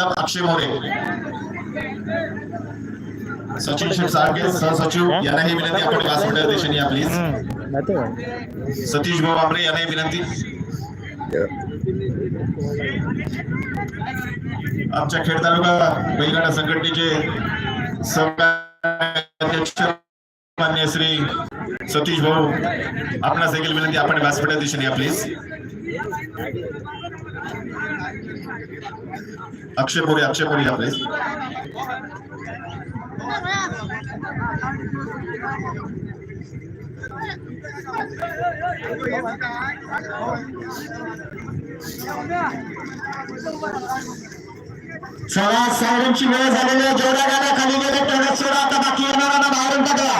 अक्षय मोरे. सचिन सहसचिव यांनाही विनंती आपण दिशेने या प्लीज सतीश भाऊ आमरे यांनाही विनंती. आमच्या खेड तालुका बैलगाडा संघटनेचे मान्य श्री सतीश भाऊ आपणास देखील विनंती आपण व्यासपीठाच्या दिशेने या प्लीज अक्षय मोरे अक्षय मोरे या प्लीज चला सायरनची वेळ झालेली आहे. जेवढ्या गाड्या खाली गेल्या तेवढ्या सोडा आता बाकी येणाऱ्यांना बाहेरून टाकला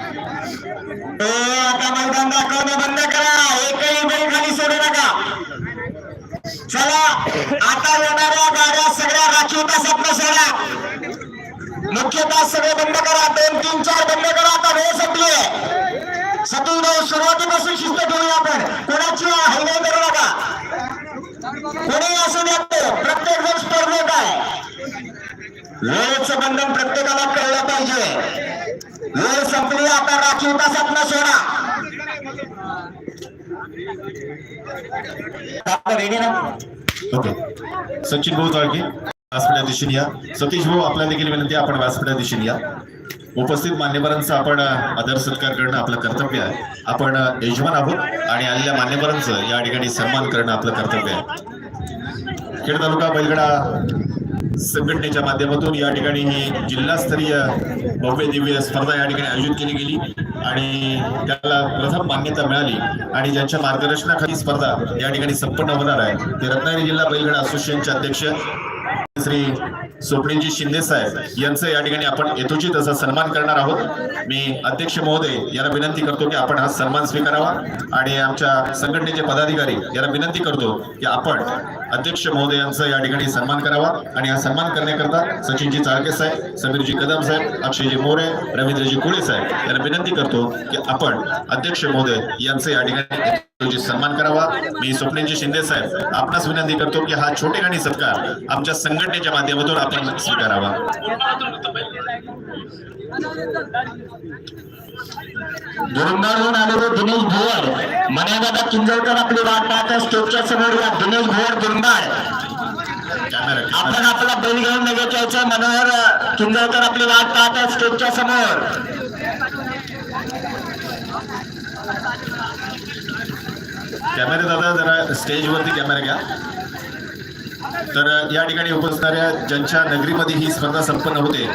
हो, आता मैदान दाखवणं बंद करा एकही बैल खाली सोडू नका चला आता येणाऱ्या गाड्या सगळ्या राखीव तासात सोडा मुख्य तास सगळे बंद करा दोन तीन चार बंद करा आता वेळ संपली सतुल भाऊ सुरुवातीपासून शिस्त ठेवूया आपण कोणाची हल्ले करू नका कोणी असू द्या प्रत्येक जण स्पर्धेत आहे. वेळेचं बंधन प्रत्येकाला कळलं पाहिजे. वेळ संपली आता राखीव तासात न. सोडा ओके सचिन भाऊ चाळके व्यासपीठा दिशेने या. सतीश भाऊ आपल्या देखील विनंती आपण व्यासपीठा दिशेने या. उपस्थित मान्यवरांचा आपण आदर सत्कार करणं आपलं कर्तव्य आहे. आपण यजमान आहोत आणि आलेल्या मान्यवरांचं या ठिकाणी सन्मान करणं आपलं कर्तव्य आहे. खेड तालुका बैलगडा संघटनेच्या माध्यमातून या ठिकाणी ही जिल्हास्तरीय भव्य दिव्य स्पर्धा या ठिकाणी आयोजित केली गेली आणि त्याला प्रथम मान्यता मिळाली आणि ज्यांच्या मार्गदर्शनाखाली स्पर्धा या ठिकाणी संपन्न होणार आहे. ते रत्नागिरी जिल्हा बैलगाडा असोसिएशनचे अध्यक्ष श्री सोपणीजी शिंदे साहेब यांचं या ठिकाणी आपण यथोचित असा सन्मान करणार आहोत. मी अध्यक्ष महोदय यांना विनंती करतो की आपण हा सन्मान स्वीकारावा आणि आमच्या संघटनेचे पदाधिकारी यांना विनंती करतो की आपण अध्यक्ष महोदयांचा या ठिकाणी सन्मान करावा आणि हा सन्मान करण्याकरता सचिनजी चाळके साहेब समीरजी कदम साहेब अक्षयजी मोरे रवींद्रजी कुळे साहेब यांना विनंती करतो की आपण अध्यक्ष महोदय यांचं या ठिकाणी सन्मान करावा. मी स्वप्नीलजी शिंदे साहेब आपणास विनंती करतो की हा छोटे छोटेखानी सत्कार आमच्या संघटनेच्या माध्यमातून आपण स्वीकारावा. दुरुंगारून आलेले दिनेश भुवर मन्यादादा किंजळकर आपली वाट पाहत आहे स्टेजच्या समोर दिनेश भुवर दुरुंगार आपण आपला बैल घेऊन लगेच मनोहर किंजळकर आपली वाट पाहत आहे स्टेजच्या समोर. कॅमेरे दादा जरा स्टेजवरती कॅमेरा घ्या. तर या ठिकाणी उपसणाऱ्या ज्यांच्या नगरीमध्ये ही स्पर्धा संपन्न होते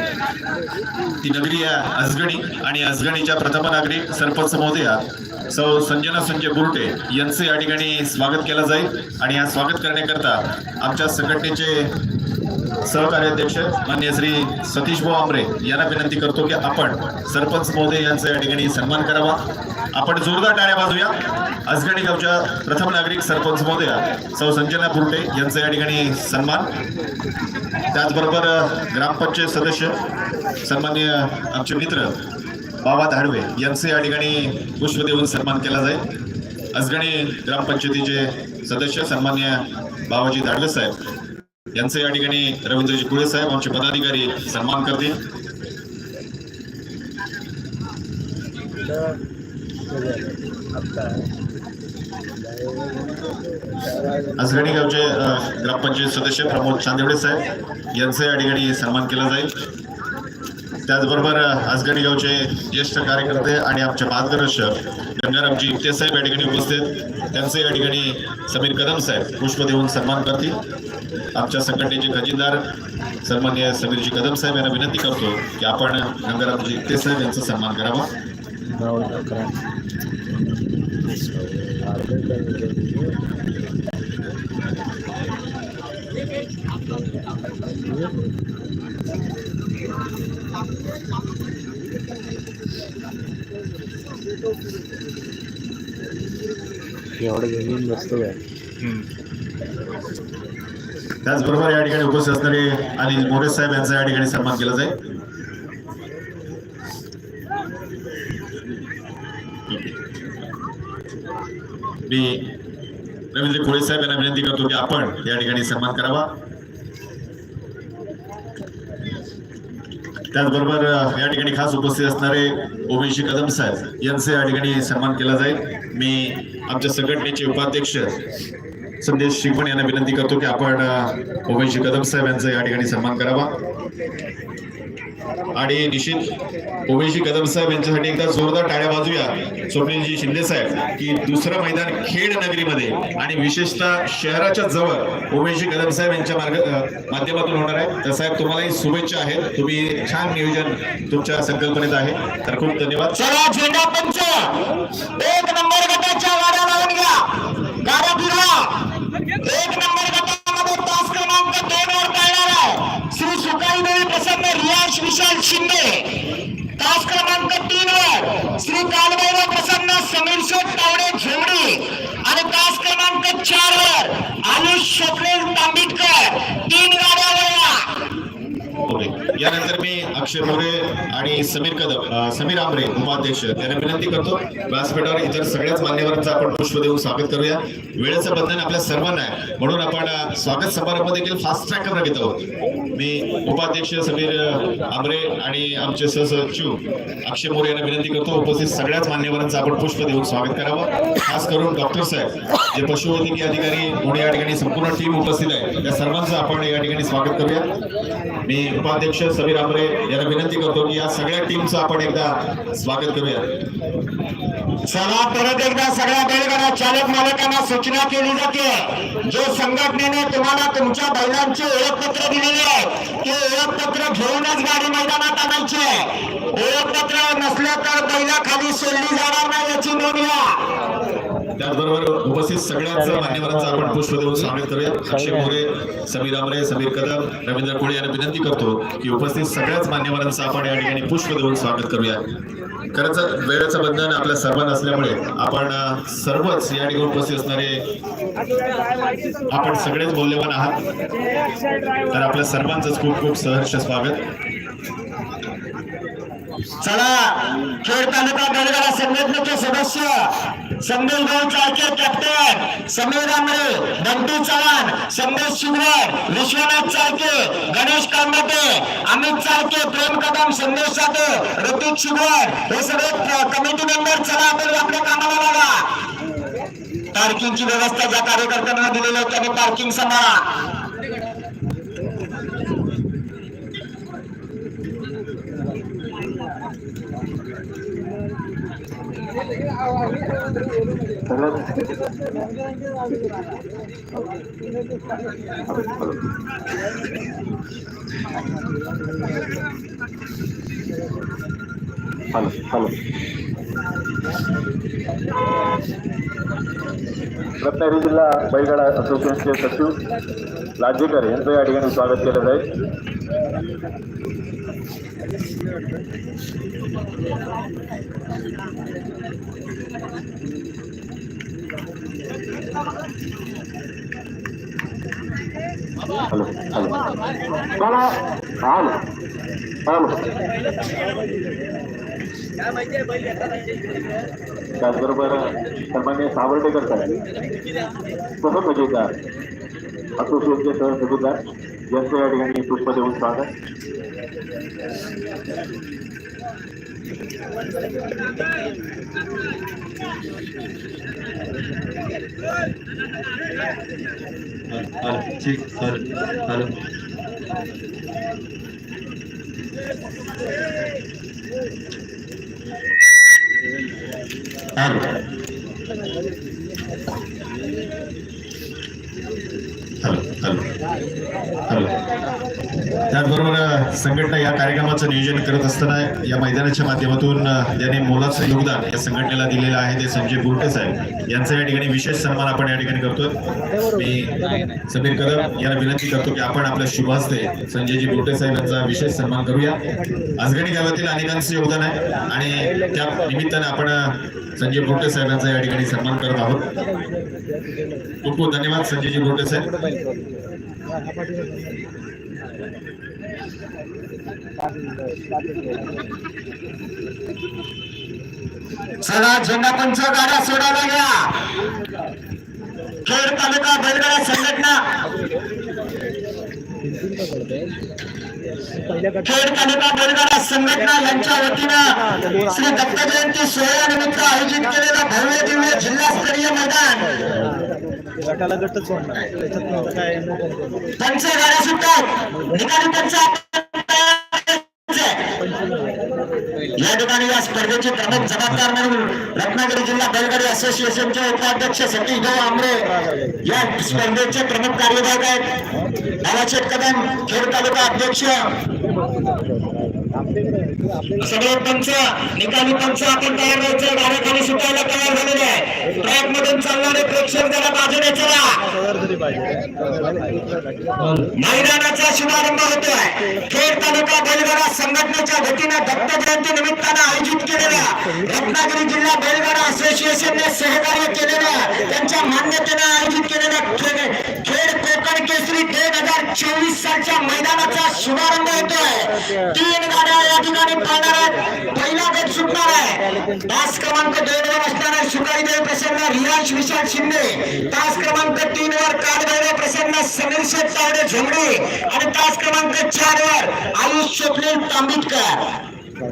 ती नगरी आहे अजगणी आणि अजगणीच्या प्रथम नागरिक सरपंच महोदया सौ संजना संजय बुरटे यांचं या ठिकाणी स्वागत केलं जाईल. आणि हा स्वागत करण्याकरता आमच्या संघटनेचे सहकार्याध्यक्ष मान्य श्री सतीश भाऊ आमरे यांना विनंती करतो की आपण सरपंच महोदय यांचा या ठिकाणी सन्मान करावा. आपण जोरदार टाळ्या वाजूया अजगणी गावच्या प्रथम नागरिक सरपंच महोदया सौ संजना बुरटे यांचा या ठिकाणी सन्मान. त्याचबरोबर ग्रामपंचायत सदस्य सन्मान्य आमचे मित्र बाबा धाडवे यांचे या ठिकाणी पुष्प देऊन सन्मान केला जाईल. अजगणी ग्रामपंचायतीचे सदस्य सन्मान्य बाबाजी धाडवे साहेब. यांचं या ठिकाणी रवींद्रजी कुळे साहेब आमचे पदाधिकारी सन्मान करतील. असगणी गावचे ग्रामपंचायत सदस्य प्रमोद चांदेवडे साहेब यांचं या ठिकाणी सन्मान केला जाईल. त्याचबरोबर अ, गावचे ज्येष्ठ कार्यकर्ते आणि आमचे मार्गदर्शक गंगारामजी इप्ते साहेब या ठिकाणी उपस्थित. त्यांचं या ठिकाणी समीर कदम साहेब पुष्प देऊन सन्मान करतील. आमच्या संघटनेचे खजिनदार सन्मान्य समीरजी कदम साहेब यांना विनंती करतो की आपण गंगारामजी इप्ते साहेब यांचा सन्मान करावा. एवढं घेऊन त्याचबरोबर या ठिकाणी उपस्थित असणारे अनिल मोरे साहेब यांचा या ठिकाणी सन्मान केला जाईल. मी रवींद्र कोळे साहेब यांना विनंती करतो की आपण या ठिकाणी सन्मान करावा. त्याचबरोबर या ठिकाणी खास उपस्थित असणारे ओबीसी कदम साहेब यांचे या ठिकाणी सन्मान केला जाईल. मी आमच्या संघटनेचे उपाध्यक्ष संदेश शिंगण यांना विनंती करतो की आपण ओबीसी कदम साहेब यांचा या ठिकाणी सन्मान करावा. आणि निश्चित ओवेशी कदम साहेब यांच्यासाठी एकदा जोरदार टाळ्या वाजूया. स्वप्नीलजी शिंदे साहेब की दुसरं मैदान खेड नगरीमध्ये आणि विशेषतः शहराच्या जवळ ओवेशी कदम साहेब यांच्या मार्ग माध्यमातून होणार आहे. तर साहेब तुम्हालाही शुभेच्छा आहेत. तुम्ही छान नियोजन तुमच्या संकल्पनेत आहे. तर खूप धन्यवाद. चला झेंडा पंच एक नंबर गटाच्या गाड्या लावून घ्या गाड्या फिरवा एक नंबर गटामध्ये तास क्रमांक दोन वर करणार आहे. श्री सुकाईदेवी प्रसन्न रियाश विशाल शिंदे. तास क्रमांक तीन वर श्री कालबाईराव प्रसन्न समीर शेठ तावडे झोमडी आणि तास क्रमांक चार वर आयुष स्वप्नील तांबिटकर तीन गाड्या वळवा त्यानंतर यानंतर मी अक्षय मोरे आणि समीर कदम समीर आमरे उपाध्यक्ष. त्यांना विनंती करतो व्यासपीठावर इतर सगळ्याच मान्यवरांचा आपण पुष्प देऊन स्वागत करूया. वेळेचं बंधन आपल्या सर्वांना आहे. म्हणून आपण स्वागत समारंभ देखील फास्ट ट्रॅकवर घेत आहोत. मी उपाध्यक्ष समीर आमरे आणि आमचे सहसचिव अक्षय मोरे यांना विनंती करतो उपस्थित सगळ्याच मान्यवरांचं आपण पुष्प देऊन स्वागत करावं. खास करून डॉक्टर साहेब जे पशुवैद्यकीय अधिकारी म्हणून या ठिकाणी संपूर्ण टीम उपस्थित आहे त्या सर्वांचं आपण या ठिकाणी स्वागत करूया. मी उपाध्यक्ष समीर आमरे यांना विनंती करतो की या सगळ्या टीमचं आपण एकदा स्वागत करूया. चला परत एकदा सगळ्या बैलगाडा चालक मालकांना सूचना केली जाते. जो संघटनेने तुम्हाला तुमच्या बैलांचे ओळखपत्र दिलेले आहे ते ओळखपत्र घेऊनच गाडी मैदानात आणायची आहे. ओळखपत्र नसलं तर बैला खाली सोडली जाणार नाही याची नोंद घ्या. त्याचबरोबर उपस्थित सगळ्याच मान्यवरांचं आपण पुष्प देऊन स्वागत करूया. अक्षय मोरे समीर आमरे समीर कदम रवींद्र कोळे यांना विनंती करतो की उपस्थित सगळ्याच मान्यवरांचं आपण या ठिकाणी पुष्प देऊन स्वागत करूया. खरंच वेळेचं बंधन आपल्या सर्वांना असल्यामुळे आपण सर्वच या ठिकाणी उपस्थित असणारे आपण सगळेच मौल्यवान आहात. तर आपल्या सर्वांचंच खूप खूप सहर्ष स्वागत. चला खेड तालुका बैलगाडा संघटनेचे सदस्य संदेश भाऊ चाळके कॅप्टन समीर आंबरे बंटू चव्हाण संदेश शिंगवर विश्वनाथ चाळके गणेश कांबटे अमित चाळके प्रेम कदम संदेश साठे ऋतिक शिंगवर हे सगळे कमिटी मेंबर चला आपण आपल्या कामाला लागा. पार्किंगची व्यवस्था ज्या कार्यकर्त्यांना दिलेली आहे त्यांनी पार्किंग सांभाळा. हॅलो हॅलो रत्नागिरी जिल्हा बैलगाडा असोसिएशनचे सचिव लाजेकर यांचं या ठिकाणी स्वागत केलं जाईल hello hello hello hello hello त्याचबरोबर सन्मान्य सावर्डेकर साहेब सहसचिवदार असोसिएशनचे सहसचिवदार यांचं या ठिकाणी पुष्प देऊन स्वागत ঠিক sir hello hello hello hello त्याचबरोबर संघटना या कार्यक्रमाचं नियोजन करत असताना या मैदानाच्या माध्यमातून ज्याने मोलाचं योगदान या संघटनेला दिलेलं आहे ते संजय गुरटे साहेब. यांचा या ठिकाणी विशेष सन्मान आपण या ठिकाणी करतोय. मी समीर कदम यांना विनंती करतो की आपण आपल्या शुभ हस्ते संजयजी गुरटे साहेब यांचा विशेष सन्मान करूया. आजगणी गावातील अनेकांचं योगदान आहे आणि त्या निमित्ताने आपण संजय गुरटे साहेब यांचा या ठिकाणी सन्मान करत आहोत. खूप खूप धन्यवाद संजयजी गुरटे साहेब. चला झेंडा पंच गाड्या सोडायला घ्या खेड तालुका बैलगाडा संघटना. खेड तालुका बैलगाडा संघटना यांच्या वतीनं श्री दत्त जयंती सोहळ्यानिमित्त आयोजित केलेलं भव्य दिव्य जिल्हास्तरीय मैदान. गटाला गटच सोडणार त्याच्यात नंतर काय पंच गाड्या सुटतात निकाली पंच या ठिकाणी या स्पर्धेचे प्रमुख जबाबदार म्हणून रत्नागिरी जिल्हा बैलगाडी असोसिएशनचे उपाध्यक्ष सतीश भाऊ आमरे या स्पर्धेचे प्रमुख कार्यवाहक आहेत. बालाशेठ कदम खेड तालुका अध्यक्ष. सगळे पंच निकाली पंच आपण तयार व्हायचं गाड्या सुटायला तयार झालेले आहे. ट्रॅक मधून चालणारे प्रेक्षक जरा बाजूने चला. मैदानाचा शुभारंभ होतोय. खेड तालुका बैलगाडा संघटनेच्या वतीनं दत्त जयंती निमित्तानं आयोजित केलेल्या रत्नागिरी जिल्हा बैलगाडा असोसिएशनने सहकार्य केलेल्या त्यांच्या मान्यतेनं आयोजित केलेल्या खेळ खेड कोकण केसरी दोन हजार चोवीस सालच्या मैदानाचा शुभारंभ होतोय. तीन गाड्या या ठिकाणी पळणार आहेत पहिला गट सुटणार आहे. तास क्रमांक दोन वर असणारा शुकाईदेव प्रसन्न रियाश विशाल शिंदे. तास क्रमांक तीन वर कालभैरव प्रसन्न समीर शेठ तावडे झोमडे आणि तास क्रमांक चार वर आयुष स्वप्नील तांबिटकर.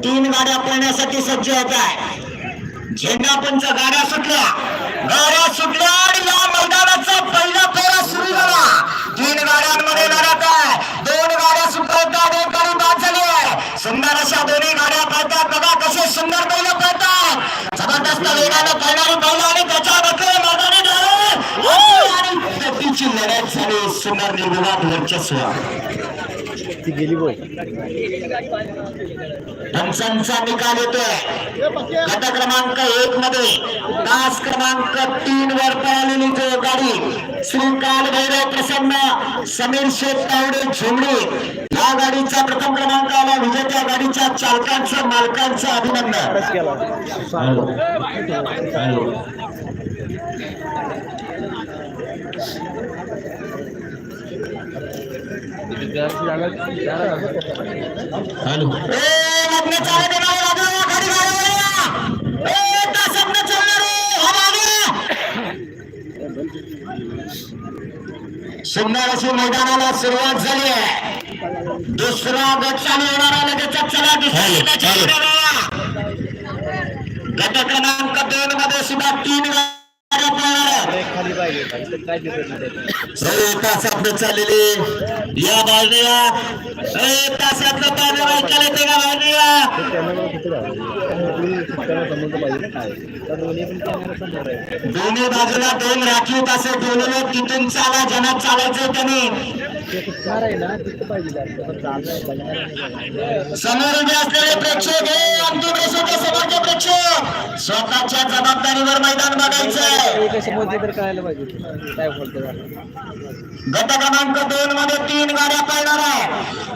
तीन गाड्या पळण्यासाठी सज्ज होत आहे. झेंडा पंच गाड्या सुटल्या गाड्या सुटल्या आणि या मैदानाचा पहिला फेरा सुरू झाला. तीन गाड्यांमध्ये लढत आहे. दोन गाड्या सुटतात एक गाडी बाद सुंदर अशा दोन्ही गाड्या पळतात. बघा कसे सुंदर बैल पळतात. जबरदस्त वेगानं पळणारी बैल आणि त्याच्या बदले मैदानी तिची आणि लढत झाली सुंदर निर्विवाद वर्चस्व. ती गेली बोय पंचांचा निकाल येतोय. गट क्रमांक एक मध्ये तास क्रमांक तीन वर पळालेली जो गाडी श्रीकाल भैरव प्रसन्न समीर शेठ तावडे झोमडे या गाडीचा प्रथम क्रमांक आला. विजेत्या गाडीच्या चालकांचं मालकांचं अभिनंदन. हॅलो. सुंदर अशी मैदानाला सुरुवात झाली आहे दुसरा गट चालू होणार आहे लगेचच चला दुसऱ्या. गट क्रमांक दोन मध्ये सुद्धा तीन खाली पाहिजे काय तासातनं या पाणी ऐकायला येते का दोन्ही बाजूला दोन राखीव तास ठेवलेले तिथून चाला जनात चालायचं त्यांनी. समोर उभे असलेले प्रेक्षक हे अंतिम समोरचे प्रेक्षक. स्वतःच्या जबाबदारीवर मैदान बघायचंय. एक समोर ते तर कळायला पाहिजे काय बोलतो गट क्रमांक दोन मध्ये तीन गाड्या पळणार आहे.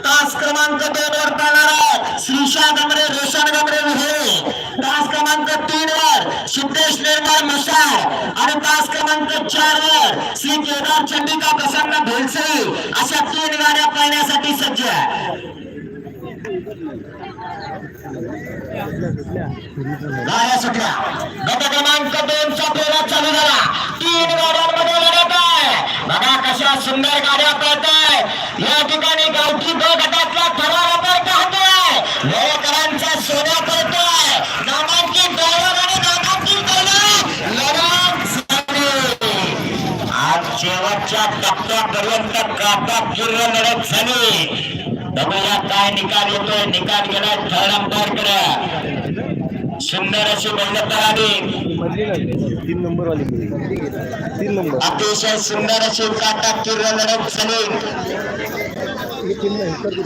तास क्रमांक दोन वर पळणार आहे. श्रीशा गमरे रोशन गमरे विहे तास क्रमांक तीन वर सिद्धेश निर्मळ मसाळ आणि तास क्रमांक चार वर श्री केदार चंडिका प्रसन्न ढोलसई अशा तीन गाड्या पळण्यासाठी सज्ज आहे. गाड्या सुटल्या. गट क्रमांक दोन चा फेरा चालू झाला. तीन गाड्यांमध्ये लढत आहे. बघा कशा सुंदर गाड्या पळत आहे या ठिकाणी गावठी ब गटातला थरार आपण पाहतोय. वेळेकरांचा सोन्या पळतोय. नामांकित ड्रायव्हर आणि नामांकित बैल लढत झाली. आज शेवटच्या टप्प्यापर्यंत काटा किर्र लढत झाली. बघूया काय निकाल येतोय? निकाल गेला थर्ड अंपायर सुंदर अशी मधली लागली तीन नंबर वाली तीन नंबर. अतिशय सुंदर अशी काटा किर्र लढत झाली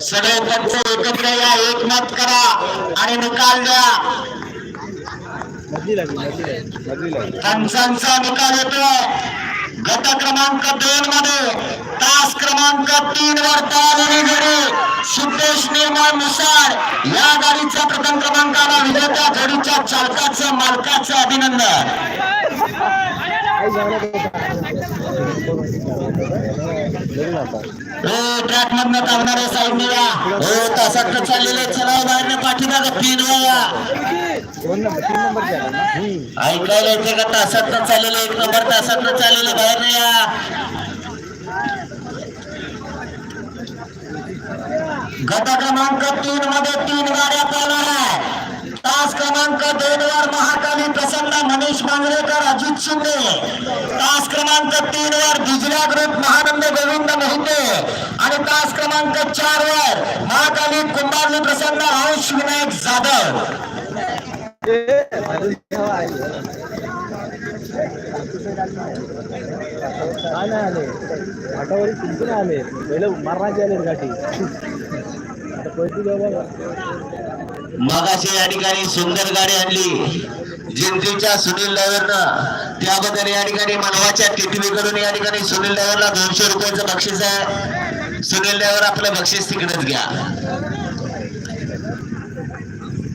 सगळे पंच एकत्र या एकमत करा आणि निकाल द्या. मधली लागली मधली लागली मधली लागली पंचांचा निकाल येतो गट क्रमांक दोन मध्ये तास क्रमांक तीन वर पळालेली जोडी सिद्धेश निर्मळ मुसाळ या गाडीच्या प्रथम क्रमांकाला विजेत्या घडीच्या चालकाचं मालकाचं अभिनंदन. काही जाऊ नका ट्रॅक मधनं धावणारे साईडने या हो तासात चाललेले चला बाहेर पाठीमाग तीन वेळा ऐकायला येते का तासात चाललेले एक नंबर तासात चाललेले बाहेर या गट क्रमांक तीन मध्ये तीन गाड्या पळणार आहे तास क्रमांक दोन वर महाकाली प्रसन्न मनीष मांजरेकर अजित शिंदे. तास क्रमांक तीन वर दिजल्या ग्रुप महानंद गोविंद मोहिते. आणि तास क्रमांक चार वर महाकाली कुंभारली प्रसन्न हंस विनायक जाधव. आले. तुमचे आले. पहिले मारण्याचे आले गाठी मगाशी या ठिकाणी सुंदर गाडी आणली. जिंतीच्या सुनील ड्रायव्हरनं त्याबद्दल या ठिकाणी मनवाच्या टिटवीकडून या ठिकाणी सुनील ड्रायव्हरला दोनशे रुपयाचं बक्षीस आहे. सुनील डायवर आपलं बक्षीस तिकडेच घ्या.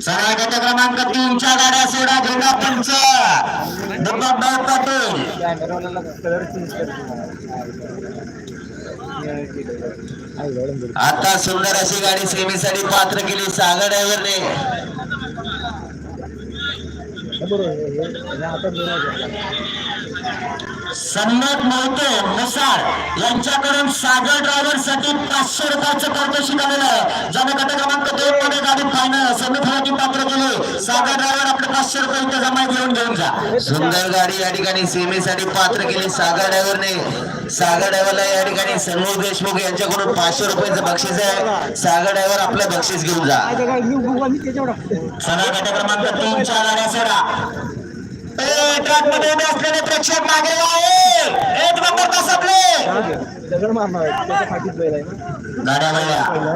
चला गट क्रमांक तीनच्या गाड्या सोडा झेंडा पंच दत्ताभाऊ पाटील आता सुंदर अशी गाडी सेमीसाठी पात्र केली सागर ड्रायव्हरने. सन्मत मोहिते मुसाळ यांच्याकडून सागर ड्रायव्हरसाठी पाचशे रुपयाचं पारितोषिक आलेलं आहे. ज्याने गट क्रमांक दोन मध्ये गाडी फायनल सेमीफायनल पात्र केली. सागर ड्रायव्हर आपले पाचशे रुपये इथे जमा घेऊन घेऊन जा. सुंदर गाडी या ठिकाणी सेमीसाठी पात्र केली. सागर ड्रायव्हरने सागर ड्रायव्हरला या ठिकाणी सन्मुख देशमुख यांच्याकडून पाचशे रुपयाचं बक्षीस आहे. सागर ड्रायव्हर आपलं बक्षीस घेऊन जा. चला गट क्रमांक तीनच्या गाड्या सोडा. ए, ट्रॅकमध्ये उभे असलेले प्रेक्षक मागे एक नंबर दगड मारणार गाड्या कसं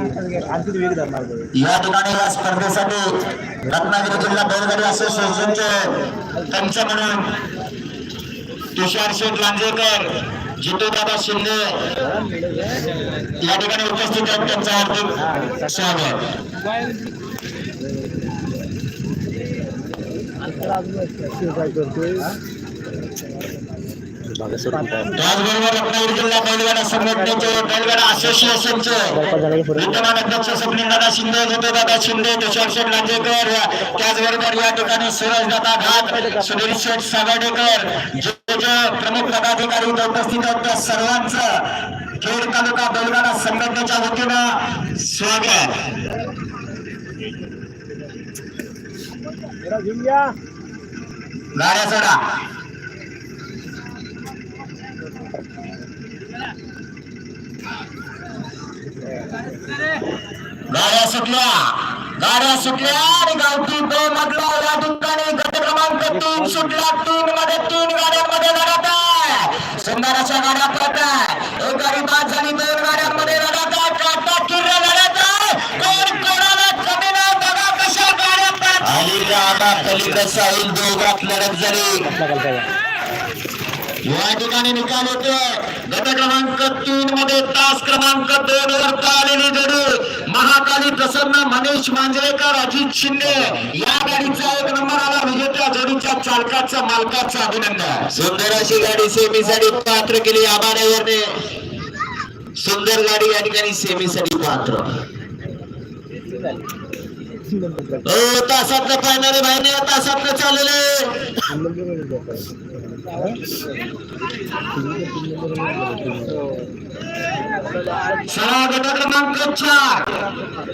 निकाली या ठिकाणी या स्पर्धेसाठी रत्नागिरी जिल्हा बैलगाडी असोसिएशनचे पंच म्हणून तुषार शेठ लांजेकर जितूदादा शिंदे या ठिकाणी उपस्थित आहेत त्यांचा हार्दिक स्वागत. करतोय त्याचबरोबर रत्नागिरी जिल्हा बैलगाडा संघटनेचे बैलगाडा असोसिएशनचे विद्यमान अध्यक्ष शिंदे दादा शिंदे तुषार शेठ लांजेकर त्याचबरोबर या ठिकाणी सूरजदादा घाट सुनील शेठ सागाडेकर जे जे प्रमुख पदाधिकारी उपस्थित होत सर्वांचं खेड तालुका बैलगाडा संघटनेच्या वतीनं स्वागत जरा गाड्या चढा गाड्या सुटल्या. गाड्या सुटल्या आणि गावठी दोन मधला या ठिकाणी गट क्रमांक तीन सुटला. तीन मध्ये तीन गाड्यांमध्ये लढत आहे सुंदर अशा गाड्या पडत आहे एक गाडी बाद झाली दोन गाड्यांमध्ये लढत आहे टाटा किरण आणि पडत अलीकडे आबा पलीकडे साहिल दोघात लढत झाली या ठिकाणी निकाल होतो गट क्रमांक तीन मध्ये तास क्रमांक दोन वर आलेली जोडी महाकाली प्रसन्न मनीष मांजरेकर अजित शिंदे. या गाडीचा एक नंबर आला विजेत्या जोडीच्या चालकाचा मालकाचा अभिनंदन. सुंदर अशी गाडी सेमीसाठी पात्र केली आबाड्यावरने सुंदर गाडी या ठिकाणी सेमीसाठी पात्र. तासातलं फायनल बाहेर तासातलं चाललेले सहा गट क्रमांक चार.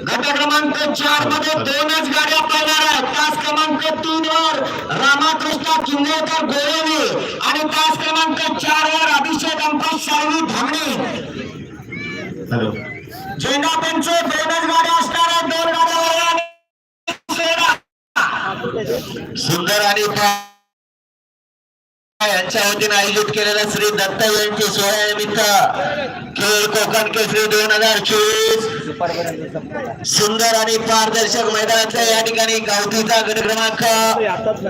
गट क्रमांक चारमध्ये दोनच गाड्या पळणार आहेत. तास क्रमांक तीन वर रामाकृष्ण किंदेकर गोरेवी आणि तास क्रमांक चार वर अभिषेक अंकुश साळवी धामणे. झेंडा पंच दोनच गाड्या असणार आहेत दोन गाड्या वळल्या आणि सोडा. सुंदर आणि यांच्या वतीने आयोजित केलेल्या श्री दत्त जयंती सोहळ्यानिमित्त खेळ कोकण केसरी दोन हजार चोवीस. सुंदर आणि पारदर्शक मैदानातल्या या ठिकाणी गावठीचा गट क्रमांक. आताच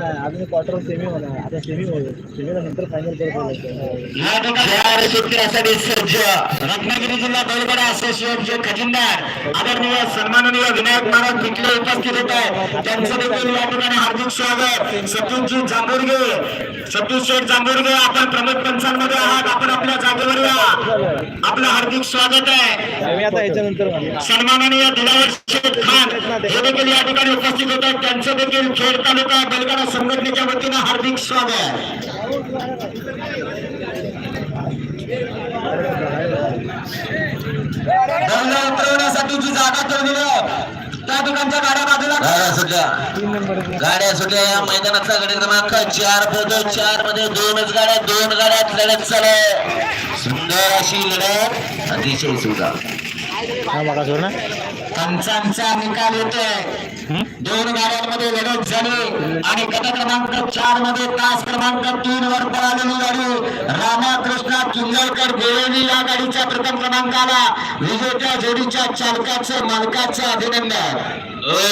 या ठिकाणी सुटण्यासाठी सज्ज रत्नागिरी जिल्हा बैलगाडा असोसिएशनचे खजिनदार आदरणीय सन्माननीय विनायक महाराज पिटले उपस्थित होत आहेत. त्यांचं देखील या ठिकाणी हार्दिक स्वागत. सतीशजी जांभुर्गे सतीश शेठ जांभुर्गे आपण प्रमुख पंचांमध्ये आहात. आपण आपल्या जागेवर या आपलं हार्दिक स्वागत आहे. म्हणणार. सन्माननीय दिलावर शेठ खान हे देखील या ठिकाणी उपस्थित होत. आहेत त्यांचं देखील खेड तालुका बैलगाडा संघटनेच्या वतीनं हार्दिक स्वागत उतरवण्यासाठी जी जागा ठेवलेली त्या ठिकाणच्या गाड्या बाजूला. गाड्या सुटल्या. गाड्या सुटल्या या मैदानातला गडी क्रमांक चार पोहोच चारमध्ये दोनच गाड्या दोन गाड्यात लढत चालू. सुंदर अशी लढत अतिशय सुंदर. हा सोड ना. पंचांचा निकाल येतोय दोन गाड्यांमध्ये लढत झाली आणि गट क्रमांक चारमध्ये तास क्रमांक तीन वर पळालेली गाडी रामाकृष्ण किंजळकर बेळेली या गाडीच्या प्रथम क्रमांकाला. विजेत्या जोडीच्या चालकाचं मालकाचं अभिनंदन.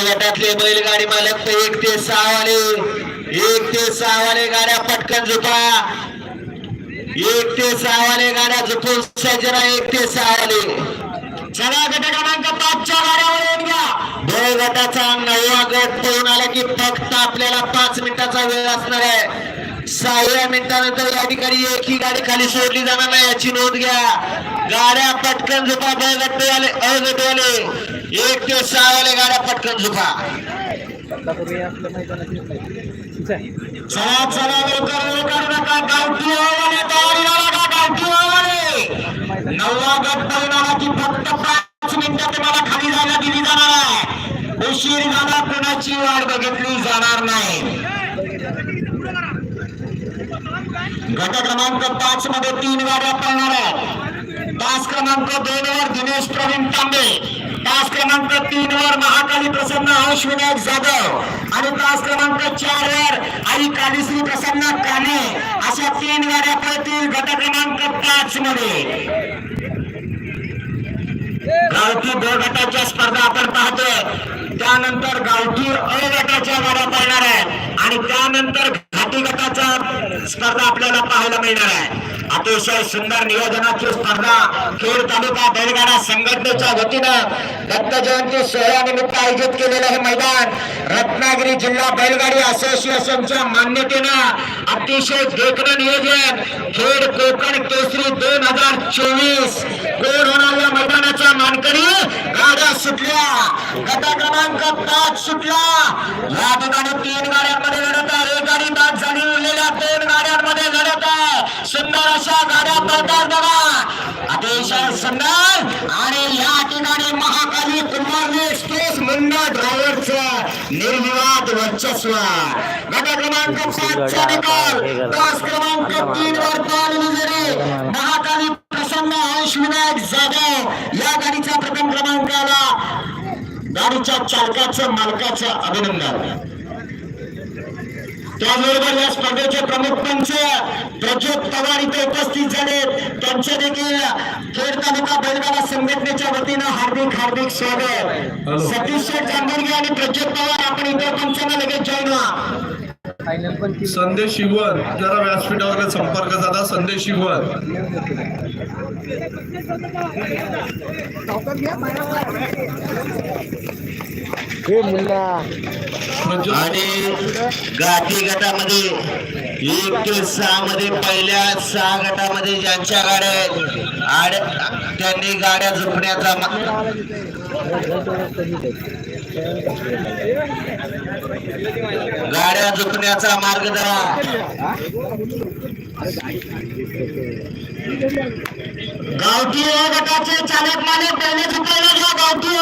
गटातले बैलगाडी मालक तर एक ते सहा वाले एक ते सहा वाले गाड्या पटकन झुपा एक ते सहा वाले गाड्या झुपून सजरा एक ते सहा वाले चला गट क्रमांक पाचच्या गाड्यावर येऊन घ्या ब गटाचा नववा गट पळून आला की फक्त आपल्याला पाच मिनिटाचा वेळ असणार आहे. सहाव्या मिनिटानंतर या ठिकाणी एकही गाडी खाली सोडली जाणार नाही याची नोंद घ्या. गाड्या पटकन झुपा ब गटवाले अ गटवाले एक ते सहावाले गाड्या पटकन झुपा चला चला लवकर लवकर नका गावठी हवाले तयारीला लागा गावठी आवाने नववा गट पळून की फक्त पाच मिनिटं तुम्हाला खाली जायला दिली जाणार आहे. उशीर झाला कोणाची वाट बघितली जाणार नाही. गट क्रमांक पाच मध्ये तीन गाड्या पळणार आहेत तास क्रमांक दोन वर दिनेश प्रवीण तांबे. तास क्रमांक तीन वर महाकाली प्रसन्न हर्ष विनायक जाधव आणि तास क्रमांक चार वर आई कालीश्री प्रसन्न काने. अशा तीन गाड्या पळतील गट क्रमांक पाच मध्ये. गावठी ब गटाच्या स्पर्धा आपण पाहतोय. त्यानंतर गावठी अ गटाच्या गाड्या पळणार आहेत आणि त्यानंतर घाटी गटाचा स्पर्धा आपल्याला पाहायला मिळणार आहे. अतिशय सुंदर नियोजनाची स्पर्धा खेड तालुका बैलगाडा संघटनेच्या वतीनं दत्त जयंती सोहळ्यानिमित्त आयोजित केलेलं हे मैदान रत्नागिरी जिल्हा बैलगाडी असोसिएशनच्या मान्यतेनं अतिशय देखणं नियोजन खेड कोकण केसरी दोन हजार चोवीस. कोण होणार या मैदानाचा मानकरी? गाड्या सुटल्या गटा क्रमांक पाच सुटला. या ठिकाणी तीन गाड्यांमध्ये लढत आहे. एक गाडी बाद उरलेल्या दोन गाड्यांमध्ये लढत आहे. सुंदर अशा गाड्या पळतात बघा. अतिशय सुंदर आणि या ठिकाणी महाकाली कुमार एक्सप्रेस मुंडा ड्रायव्हरचं निर्विवाद वर्चस्व. गट क्रमांक पाचचा निकाल. तास क्रमांक तीन वर पाल जरी महाकाली प्रसन्न आयुष विनायक जाधव या गाडीचा प्रथम क्रमांक आला. गाडीच्या चालकाचं मालकाचं अभिनंदन. त्याचबरोबर या स्पर्धेचे प्रमुख पंच प्रज्योत पवार इथे उपस्थित झाले. त्यांचे देखील खेड तालुका बैलगाडा संघटनेच्या वतीनं हार्दिक हार्दिक स्वागत. सतीश शेठ जांभुर्गे आणि प्रज्योत पवार आपण इथे पंचांना लगेच जॉईन व्हा. संदेश शिवण जरा व्यासपीठावर संपर्क साधा. संदेश प्रज्वल आणि गाठी गटामध्ये एक ते सहा मध्ये पहिल्या सहा गटामध्ये ज्यांच्या गाड्या आहेत त्यांनी गाड्या झुकण्याचा गाड्या झुकण्याचा मार्ग धरा. गावठी गटाचे चालक मालक पहिले झुकायला घ्या गावठी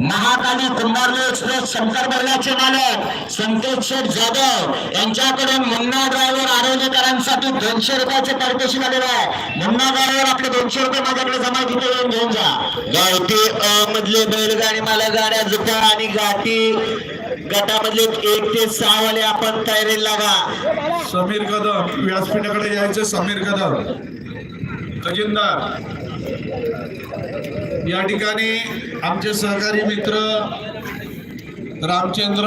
महाकाली कुंभारली एक्सप्रेस शंकर बर्ल्याचे मालक संकेत शेठ जाधव यांच्याकडून मुन्ना ड्रायव्हर आरोग्यकरांसाठी दोनशे रुपयाचे पारितोषिक झालेलं आहे. मुन्ना ड्रायव्हर आपले दोनशे रुपये माझ्याकडे जमा तिथे येऊन घेऊन जा. गावठी अ मधले बैलगाडी मला गाड्या जुटा आणि गाठी गटामधले एक ते सहा वाले आपण तयारीला लागा. समीर कदम व्यासपीठाकडे यायचे समीर कदम. खजिनदार या ठिकाणी आमचे सहकारी मित्र रामचंद्र